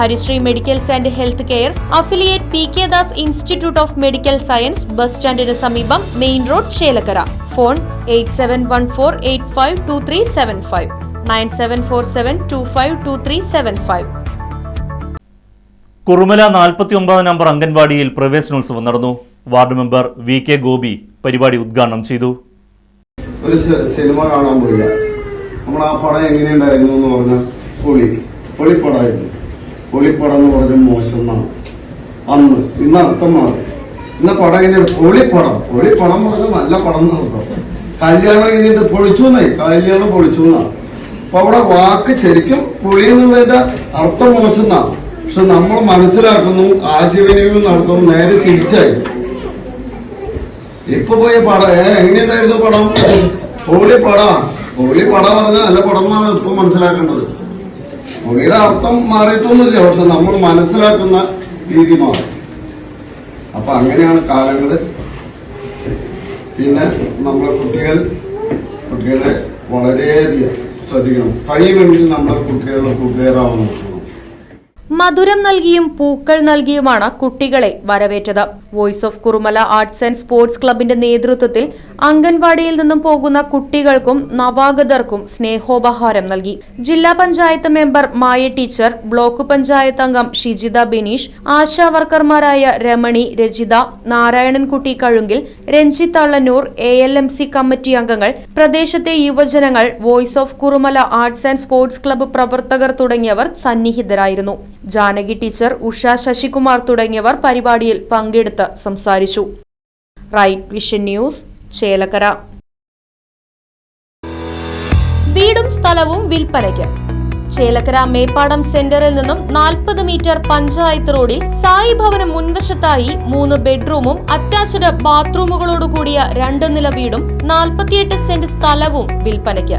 Harisree medicals and health care affiliate P K Das institute of medical science bus സ്റ്റാൻഡിന് സമീപം main road Chelakkara. Phone eight seven one four eight five two three seven five. Nine seven four seven two five two three seven five. Kurumala നാൽപ്പത്തിയൊമ്പത് number അംഗൻവാടിയിൽ പ്രവേശനോത്സവം നടന്നു. Ward member V K Gopi പരിപാടി ഉദ്ഘാടനം ചെയ്തു. ഒരു cinema കാണാൻ പോയില്ല. നമ്മൾ ആ പടം എങ്ങനെയുണ്ടായിരുന്നു എന്ന് പറഞ്ഞാൽ പൊളി പൊളിപ്പടമായിരുന്നു പൊളിപ്പടം എന്ന് പറഞ്ഞ മോശം അന്ന് ഇന്ന് അർത്ഥം മാറി. ഇന്ന് പടം കഴിഞ്ഞിട്ട് ഒളിപ്പടം. ഒളിപ്പടം പറഞ്ഞാൽ നല്ല പടം എന്ന് അർത്ഥം. കല്യാണം കഴിഞ്ഞിട്ട് പൊളിച്ചു എന്നായി. കല്യാണം പൊളിച്ചു എന്നാണ്. അപ്പൊ അവിടെ വാക്ക് ശരിക്കും പൊളി എന്നുള്ളതിന്റെ അർത്ഥം മോശം എന്നാണ് പക്ഷെ നമ്മൾ മനസ്സിലാക്കുന്നു ആശയവിനിമയം നടത്തുന്നു നേരെ തിരിച്ചായി. ഇപ്പൊ പോയ പടം എങ്ങനെയുണ്ടായിരുന്നു പടം? ഹോളി പടം ഹോളി പടം പറഞ്ഞാൽ നല്ല പടം എന്നാണ് ഇപ്പൊ മനസ്സിലാക്കേണ്ടത്. ഹോളിയുടെ അർത്ഥം മാറിയിട്ടൊന്നുമില്ല. പക്ഷെ നമ്മൾ മനസ്സിലാക്കുന്ന രീതി മാറി. അപ്പൊ അങ്ങനെയാണ് കാലങ്ങൾ. പിന്നെ നമ്മളെ കുട്ടികൾ കുട്ടികളെ വളരെയധികം ശ്രദ്ധിക്കണം. കഴിയുമെങ്കിൽ നമ്മളെ കുട്ടികളുടെ കൂട്ടുകാരാവുന്നു മധുരം നൽകിയും പൂക്കൾ നൽകിയുമാണ് കുട്ടികളെ വരവേറ്റത്. Voice of Kurumala arts and sports ക്ലബിന്റെ നേതൃത്വത്തിൽ അംഗൻവാടിയിൽ നിന്നും പോകുന്ന കുട്ടികൾക്കും നവാഗതർക്കും സ്നേഹോപഹാരം നൽകി. ജില്ലാ panchayat member Maya teacher block panchayat അംഗം Shijitha Bineesh ASHA വർക്കർമാരായ Ramani Rajitha Narayanankutty Kazhunkil Ranjith Thallannur A L M C committee അംഗങ്ങൾ പ്രദേശത്തെ യുവജനങ്ങൾ voice of Kurumala arts and sports club പ്രവർത്തകർ തുടങ്ങിയവർ സന്നിഹിതരായിരുന്നു. ജാനകി ടീച്ചർ ഉഷ ശശികുമാർ തുടങ്ങിയവർ പരിപാടിയിൽ പങ്കെടുത്ത് സംസാരിച്ചു. Right vision news Chelakkara. വീടും സ്ഥലവും വിൽപ്പനയ്ക്ക്. ചേലക്കര മേപ്പാടം സെന്ററിൽ നിന്നും നാൽപ്പത് മീറ്റർ പഞ്ചായത്ത് റോഡിൽ സായി ഭവനം മുൻവശത്തായി മൂന്ന് ബെഡ്റൂമും അറ്റാച്ച്ഡ് ബാത്റൂമുകളോടുകൂടിയ രണ്ട് നില വീടും നാൽപ്പത്തിയെട്ട് സെന്റ് സ്ഥലവും വിൽപ്പനയ്ക്ക്.